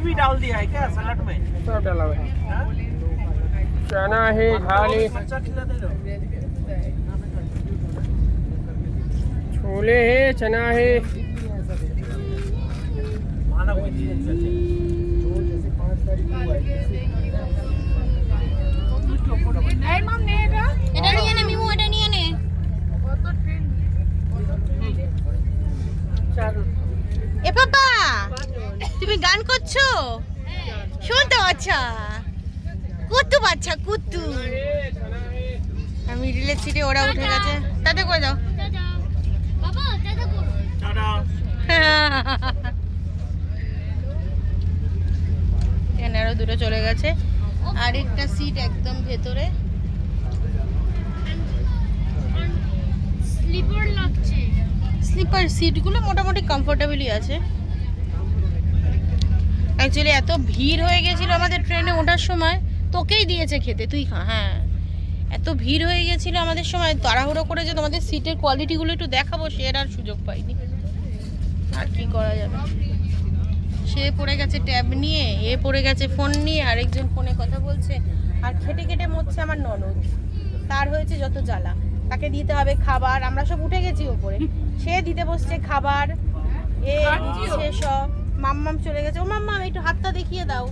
भी डाल दिया है क्या सलाद में? सब डाला है। हाँ? चना है झाली छोले है चना है। माना कोई चीज़ जैसे अच्छा दो जैसे तारीख को তুমি গান করছ? শুনতে বাচ্চা কুত্তু বাচ্চা কুত্তু। আমি রিলের সিটে ওরা উঠে গেছে। তাতে করে এখানে আরও দুটো চলে গেছে। আর একটা সিট একদম ভেতরে। স্লিপার লাগছে। স্লিপার সিটগুলো মোটামুটি কমফোর্টেবলই আছে। অ্যাকচুয়ালি এত ভিড় হয়ে গেছিল আমাদের ট্রেনে ওঠার সময়। তোকেই দিয়েছে খেতে তুই খা হ্যাঁ। এত ভিড় হয়ে গেছিল আমাদের সময় তাড়াহুড়ো করে যে তোমাদের সিটের কোয়ালিটিগুলো একটু দেখাবো সে আর সুযোগ পাইনি। আর কি করা যাবে? সে পড়ে গেছে ট্যাব নিয়ে এ পড়ে গেছে ফোন নিয়ে আরেকজন ফোনে কথা বলছে। আর খেটে খেটে মরছে আমার ননদ। তার হয়েছে যত জ্বালা। তাকে দিতে হবে খাবার আমরা সব উঠে গেছি ওপরে। সে দিতে বসছে খাবার এ সব। মাম্মাম চলে গেছে। ও, মাম্মাম, একটু হাতটা দেখিয়ে দাও।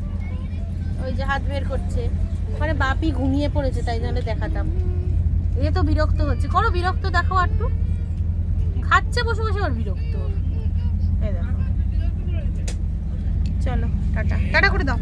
ওই যে হাত বের করছে। মানে বাপি ঘুমিয়ে পড়েছে, তাই জন্য দেখাতাম। এ তো বিরক্ত হচ্ছে। করো বিরক্ত দেখো একটু খাচ্ছে বসে বসে ওর বিরক্ত। এই দেখো। চলো, টাটা। টাটা করে দাও।